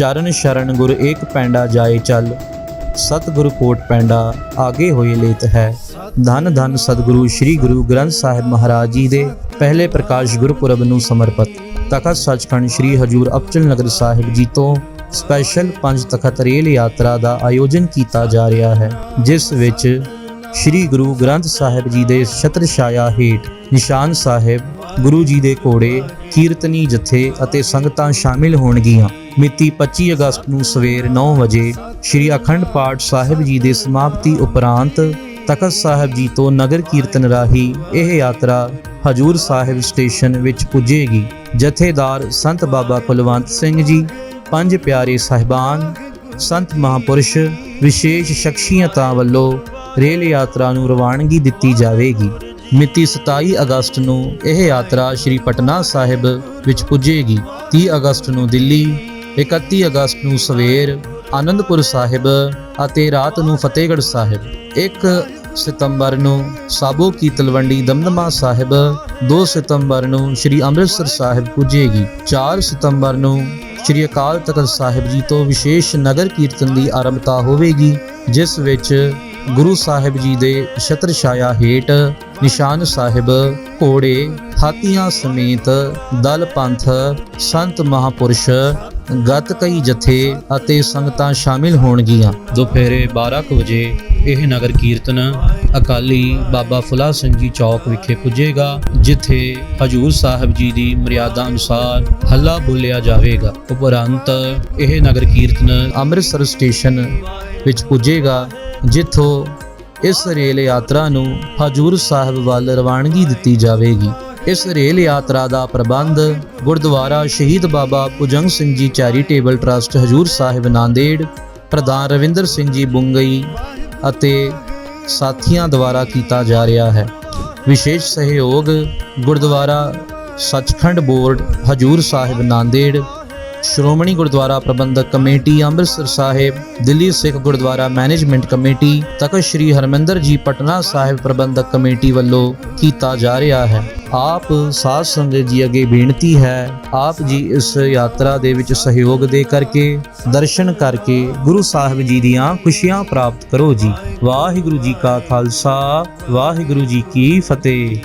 ਚਰਨ ਸ਼ਰਨ ਗੁਰ ਏਕ ਪੈਂਡਾ ਜਾਏ ਚੱਲ, ਸਤਿਗੁਰੂ ਕੋਟ ਪੈਂਡਾ ਆਗੇ ਹੋਏ ਲੇਤ ਹੈ। ਧੰਨ ਧੰਨ ਸਤਿਗੁਰੂ ਸ੍ਰੀ ਗੁਰੂ ਗ੍ਰੰਥ ਸਾਹਿਬ ਮਹਾਰਾਜ ਜੀ ਦੇ ਪਹਿਲੇ ਪ੍ਰਕਾਸ਼ ਗੁਰਪੁਰਬ ਨੂੰ ਸਮਰਪਿਤ। ਤਖਤ ਸੱਚਖੰਡ ਸ੍ਰੀ ਹਜੂਰ ਅਪਚਲ ਨਗਰ ਸਾਹਿਬ ਜੀ ਤੋਂ ਸਪੈਸ਼ਲ ਪੰਜ ਤਖਤ ਰੇਲ ਯਾਤਰਾ ਦਾ ਆਯੋਜਨ ਕੀਤਾ ਜਾ ਰਿਹਾ ਹੈ, ਜਿਸ ਵਿੱਚ ਸ੍ਰੀ ਗੁਰੂ ਗ੍ਰੰਥ ਸਾਹਿਬ ਜੀ ਦੇ ਛਤਰ ਛਾਇਆ ਹੇਠ ਨਿਸ਼ਾਨ ਸਾਹਿਬ ਗੁਰੂ ਜੀ ਦੇ ਘੋੜੇ ਕੀਰਤਨੀ ਜਥੇ ਅਤੇ ਸੰਗਤਾਂ ਸ਼ਾਮਿਲ ਹੋਣਗੀਆਂ। ਮਿਤੀ 25 ਅਗਸਤ ਨੂੰ ਸਵੇਰ 9 ਵਜੇ ਸ੍ਰੀ ਅਖੰਡ ਪਾਠ ਸਾਹਿਬ ਜੀ ਦੇ ਸਮਾਪਤੀ ਉਪਰੰਤ ਤਖਤ ਸਾਹਿਬ ਜੀ ਤੋਂ ਨਗਰ ਕੀਰਤਨ ਰਾਹੀਂ ਇਹ ਯਾਤਰਾ ਹਜੂਰ ਸਾਹਿਬ ਸਟੇਸ਼ਨ ਵਿੱਚ ਪੁੱਜੇਗੀ। ਜਥੇਦਾਰ ਸੰਤ ਬਾਬਾ ਕੁਲਵੰਤ ਸਿੰਘ ਜੀ, ਪੰਜ ਪਿਆਰੇ ਸਾਹਿਬਾਨ, ਸੰਤ ਮਹਾਪੁਰਸ਼ ਵਿਸ਼ੇਸ਼ ਸ਼ਖਸੀਅਤਾਂ ਵੱਲੋਂ ਰੇਲ ਯਾਤਰਾ ਨੂੰ ਰਵਾਨਗੀ ਦਿੱਤੀ ਜਾਵੇਗੀ। ਮਿਤੀ 27 ਅਗਸਤ ਨੂੰ ਇਹ ਯਾਤਰਾ ਸ਼੍ਰੀ ਪਟਨਾ ਸਾਹਿਬ ਵਿੱਚ ਪੁੱਜੇਗੀ। 30 ਅਗਸਤ ਨੂੰ ਦਿੱਲੀ 31 ਅਗਸਤ ਨੂੰ ਸਵੇਰ, ਆਨੰਦਪੁਰ ਸਾਹਿਬ ਅਤੇ ਰਾਤ ਨੂੰ ਫਤਿਹਗੜ੍ਹ ਸਾਹਿਬ। 1 ਸਤੰਬਰ ਨੂੰ ਸਾਬੋ ਕੀ ਤਲਵੰਡੀ ਦਮਦਮਾ ਸਾਹਿਬ 2 ਸਤੰਬਰ ਨੂੰ ਸ਼੍ਰੀ ਅੰਮ੍ਰਿਤਸਰ ਸਾਹਿਬ ਪੁੱਜੇਗੀ। 4 ਸਤੰਬਰ ਨੂੰ ਸ਼੍ਰੀ ਅਕਾਲ ਤਖਤ ਸਾਹਿਬ ਜੀ ਤੋਂ ਵਿਸ਼ੇਸ਼ ਨਗਰ ਕੀਰਤਨ ਦੀ ਆਰੰਭਤਾ ਹੋਵੇਗੀ, ਜਿਸ ਵਿੱਚ ਗੁਰੂ ਸਾਹਿਬ ਜੀ ਦੇ ਛਤਰ ਛਾਇਆ ਹੇਠ ਨਿਸ਼ਾਨ ਸਾਹਿਬ, ਘੋੜੇ, ਹਾਥੀਆਂ ਸਮੇਤ ਦਲ, ਪੰਥ, ਸੰਤ ਮਹਾਪੁਰਸ਼, ਗਤ ਕਈ ਜਥੇ ਅਤੇ ਸੰਗਤਾਂ ਸ਼ਾਮਿਲ ਹੋਣਗੀਆਂ। ਦੁਪਹਿਰੇ 12 ਕੁ ਵਜੇ ਇਹ ਨਗਰ ਕੀਰਤਨ ਅਕਾਲੀ ਬਾਬਾ ਫੁਲਾ ਸਿੰਘ ਜੀ ਚੌਕ ਵਿਖੇ ਪੁੱਜੇਗਾ, ਜਿੱਥੇ ਹਜੂਰ ਸਾਹਿਬ ਜੀ ਦੀ ਮਰਿਆਦਾ ਅਨੁਸਾਰ ਹੱਲਾ ਬੋਲਿਆ ਜਾਵੇਗਾ। ਉਪਰੰਤ ਇਹ ਨਗਰ ਕੀਰਤਨ ਅੰਮ੍ਰਿਤਸਰ ਸਟੇਸ਼ਨ ਵਿੱਚ ਪੁੱਜੇਗਾ, ਜਿੱਥੋਂ ਇਸ ਰੇਲ ਯਾਤਰਾ ਨੂੰ ਹਜੂਰ ਸਾਹਿਬ ਵੱਲ ਰਵਾਨਗੀ ਦਿੱਤੀ ਜਾਵੇਗੀ। ਇਸ ਰੇਲ ਯਾਤਰਾ ਦਾ ਪ੍ਰਬੰਧ ਗੁਰਦੁਆਰਾ ਸ਼ਹੀਦ ਬਾਬਾ ਪੁਜੰਗ ਸਿੰਘ ਜੀ ਚੈਰੀਟੇਬਲ ਟਰਸਟ ਹਜੂਰ ਸਾਹਿਬ ਨਾਂਦੇੜ, ਪ੍ਰਧਾਨ ਰਵਿੰਦਰ ਸਿੰਘ ਜੀ ਬੁੰਗਈ ਅਤੇ ਸਾਥੀਆਂ ਦੁਆਰਾ ਕੀਤਾ ਜਾ ਰਿਹਾ ਹੈ। ਵਿਸ਼ੇਸ਼ ਸਹਿਯੋਗ gurdwara Sachkhand board Hazur Sahib Nanded Shiromani Gurdwara Parbandhak committee Amritsar Sahib, Delhi Sikh Gurdwara management committee Takht Sri Harmandar ji Patna Sahib ਪ੍ਰਬੰਧਕ ਕਮੇਟੀ ਵੱਲੋਂ ਕੀਤਾ ਜਾ ਰਿਹਾ ਹੈ। ਆਪ ਸਾਧ ਸੰਗਤ ਜੀ ਅੱਗੇ ਬੇਨਤੀ ਹੈ, ਆਪ ਜੀ ਇਸ ਯਾਤਰਾ ਦੇ ਵਿੱਚ ਸਹਿਯੋਗ ਦੇ ਕਰਕੇ, ਦਰਸ਼ਨ ਕਰਕੇ ਗੁਰੂ ਸਾਹਿਬ ਜੀ ਦੀਆਂ ਖੁਸ਼ੀਆਂ ਪ੍ਰਾਪਤ ਕਰੋ ਜੀ। ਵਾਹਿਗੁਰੂ ਜੀ ਕਾ ਖਾਲਸਾ, ਵਾਹਿਗੁਰੂ ਜੀ ਕੀ ਫਤਿਹ।